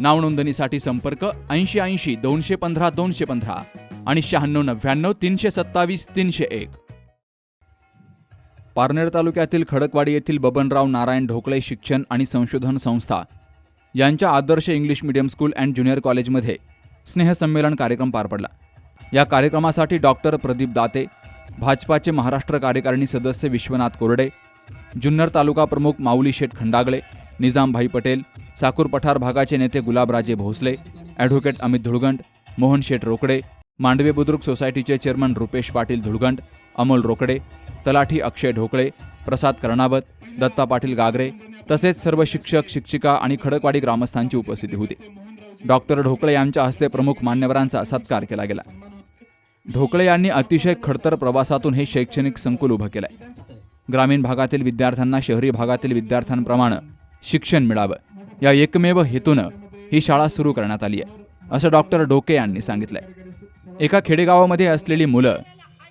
नावनोंदणीसाठी संपर्क ऐंशी ऐंशी दोनशे पंधरा दोनशे पंधरा आणि शहाण्णव नव्याण्णव तीनशे सत्तावीस तीनशे एक. पारनेर तालुक्यातील खडकवाडी येथील बबनराव नारायण ढोकळे शिक्षण आणि संशोधन संस्था यांच्या Adarsh English medium school and junior कॉलेजमध्ये स्नेहसंमेलन कार्यक्रम पार पडला. या कार्यक्रमासाठी डॉक्टर प्रदीप दाते भाजपाचे महाराष्ट्र कार्यकारिणी सदस्य विश्वनाथ कोरडे जुन्नर तालुका प्रमुख माऊली शेठ खंडागळे निजामभाई पटेल साकूर पठार भागाचे नेते गुलाबराजे भोसले ॲडव्होकेट अमित धुळगंट मोहन शेठ रोकडे मांडवे बुद्रुक सोसायटीचे चेअरमन रुपेश पाटील धुळगंट अमोल रोकडे तलाठी अक्षय ढोकळे प्रसाद कर्णावत दत्ता पाटील गागरे तसेच सर्व शिक्षक शिक्षिका आणि खडकवाडी ग्रामस्थांची उपस्थिती होती. डॉक्टर ढोकळे यांच्या हस्ते प्रमुख मान्यवरांचा सत्कार केला गेला. ढोकळे यांनी अतिशय खडतर प्रवासातून हे शैक्षणिक संकुल उभं केलंय. ग्रामीण भागातील विद्यार्थ्यांना शहरी भागातील विद्यार्थ्यांप्रमाणे शिक्षण मिळावं. या एकमेव हेतूनं ही शाळा सुरू करण्यात आली आहे असं डॉक्टर डोके यांनी सांगितलंय. एका खेडेगावामध्ये असलेली मुलं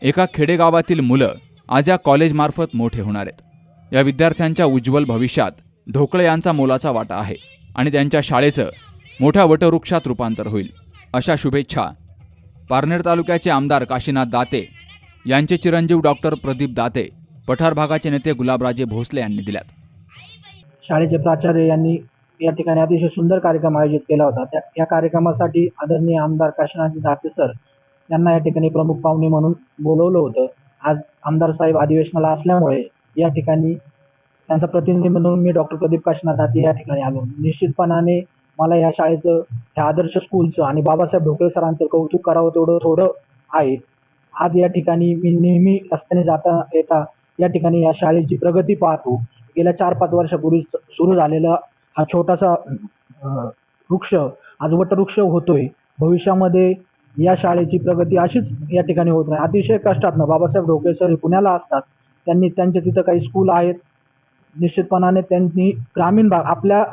एका खेडेगावातील मुलं आज या कॉलेजमार्फत मोठे होणार आहेत. या विद्यार्थ्यांच्या उज्ज्वल भविष्यात ढोकळे यांचा मोलाचा वाटा आहे आणि त्यांच्या शाळेचं मोठ्या वटवृक्षात रूपांतर होईल अशा शुभेच्छा पारनेर तालुक्याचे आमदार काशीनाथ दाते यांचे चिरंजीव डॉक्टर प्रदीप दाते पठार भागाचे नेते गुलाबराजे भोसले यांनी दिल्यात. शाळेचे प्राचार्य यांनी या ठिकाणी अतिशय सुंदर कार्यक्रम आयोजित केला होता. त्या या कार्यक्रमासाठी आदरणीय आमदार काशीनाथ दाते सर यांना या ठिकाणी प्रमुख पाहुणे म्हणून बोलवलं होतं. आज आमदार साहेब अधिवेशनाला असल्यामुळे या ठिकाणी त्यांचा प्रतिनिधी म्हणून मी डॉक्टर प्रदीप काशीनाथ दाते या ठिकाणी आलो. निश्चितपणाने मला या शाळेचं ह्या आदर्श स्कूलचं आणि बाबासाहेब ढोकळे सरांचं कौतुक करावं तेवढं थोडं आहे. आज या ठिकाणी मी नेहमी रस्त्याने जाता येता या ठिकाणी या शाळेची प्रगती पाहतो. गेल्या चार पाच वर्षापूर्वी सुरू झालेला हा छोटासा वृक्ष आज वटवृक्ष होतोय. भविष्यामध्ये या शाळेची प्रगती अशीच या ठिकाणी होत नाही अतिशय कष्टातनं बाबासाहेब ढोके सर हे पुण्याला असतात. त्यांनी त्यांच्या तिथं काही स्कूल आहेत. निश्चितपणाने त्यांनी ग्रामीण भाग आपल्या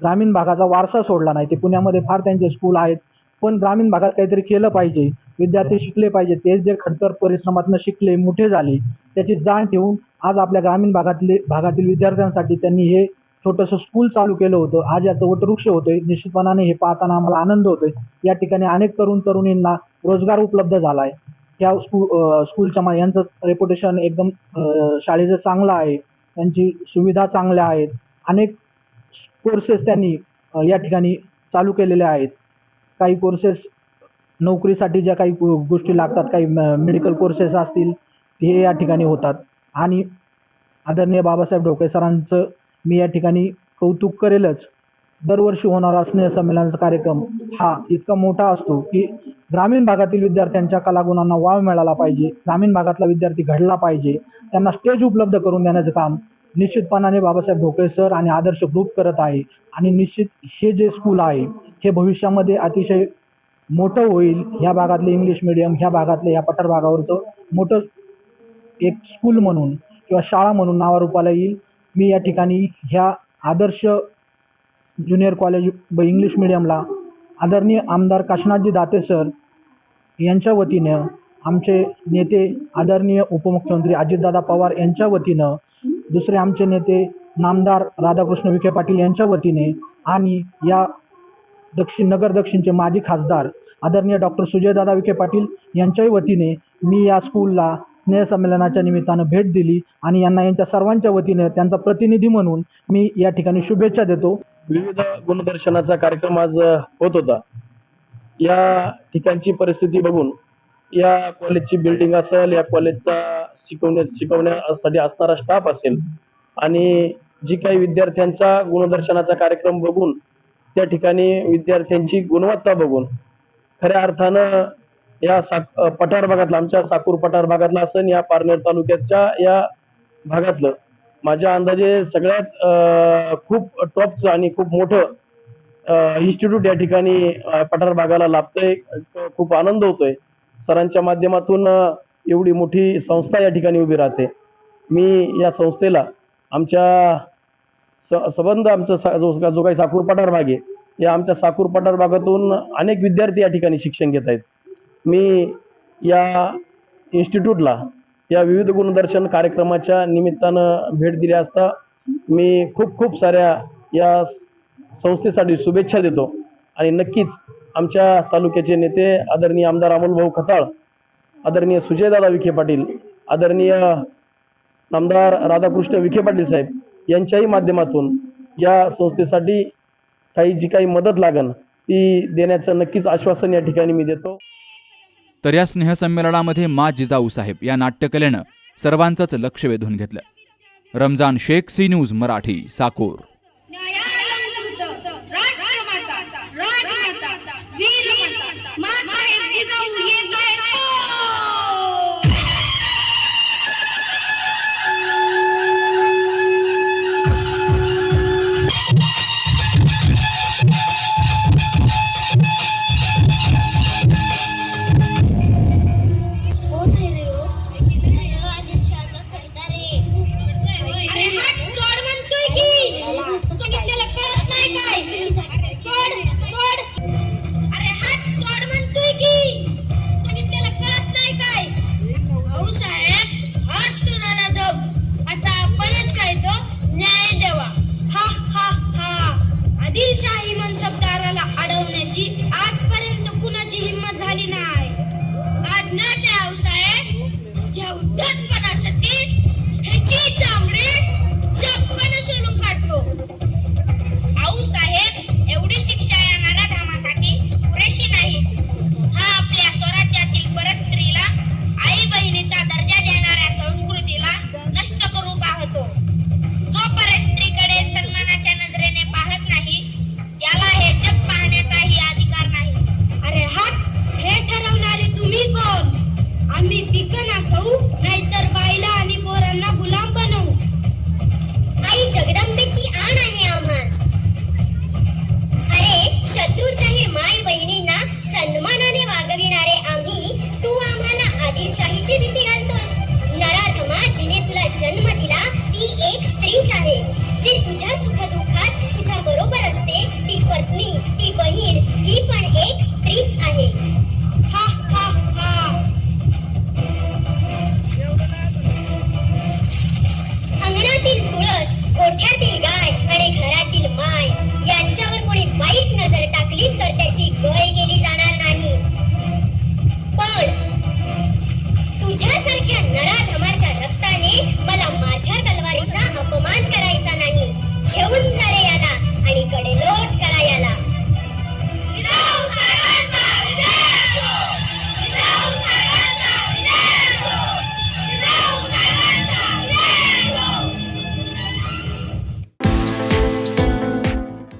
ग्रामीण भागाचा वारसा सोडला नाही. ते पुण्यामध्ये फार त्यांचे स्कूल आहेत. पण ग्रामीण भागात काहीतरी केलं पाहिजे. विद्यार्थी शिकले पाहिजे. ते जे खडतर परिश्रमातनं शिकले मोठे झाले त्याची जाण ठेवून आज आपल्या ग्रामीण भागातले भागातील विद्यार्थ्यांसाठी त्यांनी हे छोटंसं स्कूल चालू केलं होतं. आज याचं वटवृक्ष होतोय. निश्चितपणाने हे पाहताना आम्हाला आनंद होतोय. या ठिकाणी अनेक तरुण तरुणींना रोजगार उपलब्ध झाला आहे त्या स्कूल स्कूलच्या मा यांचं रेप्युटेशन एकदम शाळेचं चांगलं आहे. त्यांची सुविधा चांगल्या आहेत. अनेक कोर्सेस त्यांनी या ठिकाणी चालू केलेले आहेत. काही कोर्सेस नोकरीसाठी ज्या काही गोष्टी लागतात काही मेडिकल कोर्सेस असतील ते या ठिकाणी होतात. आणि आदरणीय बाबासाहेब ढोके सरांचं मी या ठिकाणी कौतुक करेलच. दरवर्षी होणारा स्नेहसंमेलनाचा कार्यक्रम हा इतका मोठा असतो की ग्रामीण भागातील विद्यार्थ्यांच्या कलागुणांना वाव मिळाला पाहिजे. ग्रामीण भागातला विद्यार्थी घडला पाहिजे. त्यांना स्टेज उपलब्ध करून देण्याचं काम निश्चितपणाने बाबासाहेब ढोकळे सर आणि आदर्श ग्रुप करत आहे. आणि निश्चित हे जे स्कूल आहे हे भविष्यामध्ये अतिशय मोठं होईल. ह्या भागातले इंग्लिश मिडियम ह्या भागातले ह्या पठार भागावरचं मोठं एक स्कूल म्हणून किंवा शाळा म्हणून नावारूपाला येईल. मी या ठिकाणी ह्या आदर्श ज्युनियर कॉलेज व इंग्लिश मिडियमला आदरणीय आमदार काशीनाथजी दाते सर यांच्या वतीनं आमचे नेते आदरणीय उपमुख्यमंत्री अजितदादा पवार यांच्या वतीनं दुसरे आमचे नेते नामदार राधाकृष्ण विखे पाटील यांच्या वतीने आणि या दक्षिण नगर दक्षिणचे माजी खासदार आदरणीय डॉक्टर सुजयदादा विखे पाटील यांच्याही वतीने मी या स्कूलला स्नेहसंमेलनाच्या निमित्तानं भेट दिली आणि यांना यांच्या सर्वांच्या वतीने त्यांचा प्रतिनिधी म्हणून मी या ठिकाणी शुभेच्छा देतो. विविध गुणदर्शनाचा कार्यक्रम आज होत होता. या ठिकाणची परिस्थिती बघून या कॉलेजची बिल्डिंग असेल या कॉलेजचा शिकवण्या शिकवण्यासाठी असणारा स्टाफ असेल आणि जी काही विद्यार्थ्यांचा गुणदर्शनाचा कार्यक्रम बघून त्या ठिकाणी विद्यार्थ्यांची गुणवत्ता बघून खऱ्या अर्थानं या साक पठार भागातलं आमच्या साकूर पठार भागातलं असेल या पारनेर तालुक्याच्या या भागातलं. माझ्या अंदाजे सगळ्यात खूप टॉपचं आणि खूप मोठं इन्स्टिट्यूट या ठिकाणी पठार भागाला लाभतंय खूप आनंद होतोय. सरांच्या माध्यमातून एवढी मोठी संस्था या ठिकाणी उभी राहते. मी या संस्थेला आमच्या स संबंध आमचा सा जो जो काही साकूर पठार भाग आहे या आमच्या साकूर पठार भागातून अनेक विद्यार्थी या ठिकाणी शिक्षण घेत आहेत. मी या इन्स्टिट्यूटला या विविध गुणदर्शन कार्यक्रमाच्या निमित्तानं भेट दिली असता मी खूप खूप साऱ्या या संस्थेसाठी शुभेच्छा देतो. आणि नक्कीच आमच्या तालुक्याचे नेते आदरणीय आमदार अमोलभाऊ खताळ आदरणीय सुजयदादा विखे पाटील आदरणीय आमदार राधाकृष्ण विखे पाटील साहेब यांच्याही माध्यमातून या संस्थेसाठी काही जी काही मदत लागन ती देण्याचं नक्कीच आश्वासन या ठिकाणी मी देतो. तर या स्नेहसंमेलनामध्ये मा जिजाऊ साहेब या नाट्यकलेनं सर्वांचंच लक्ष वेधून घेतलं. Ramzan Shaikh C news Marathi Sakore.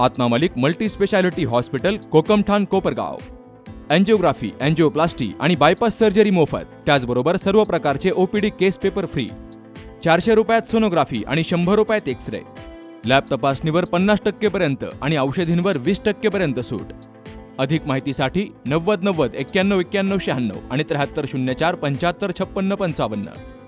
Atma Malik multi speciality hospital Kokamthan Kopargaon. Angiography angioplasty आणि बायपास सर्जरी मोफत त्याचबरोबर सर्व प्रकारचे ओपीडी केस पेपर फ्री. चारशे रुपयात सोनोग्राफी आणि शंभर रुपयात एक्स रे लॅब तपासणीवर पन्नास टक्केपर्यंत आणि औषधींवर वीस टक्केपर्यंत सूट. अधिक माहितीसाठी नव्वद नव्वद एक्क्याण्णव एक्क्याण्णव शहाण्णव आणि त्र्याहत्तर शून्य चार पंच्याहत्तर छप्पन्न पंचावन्न.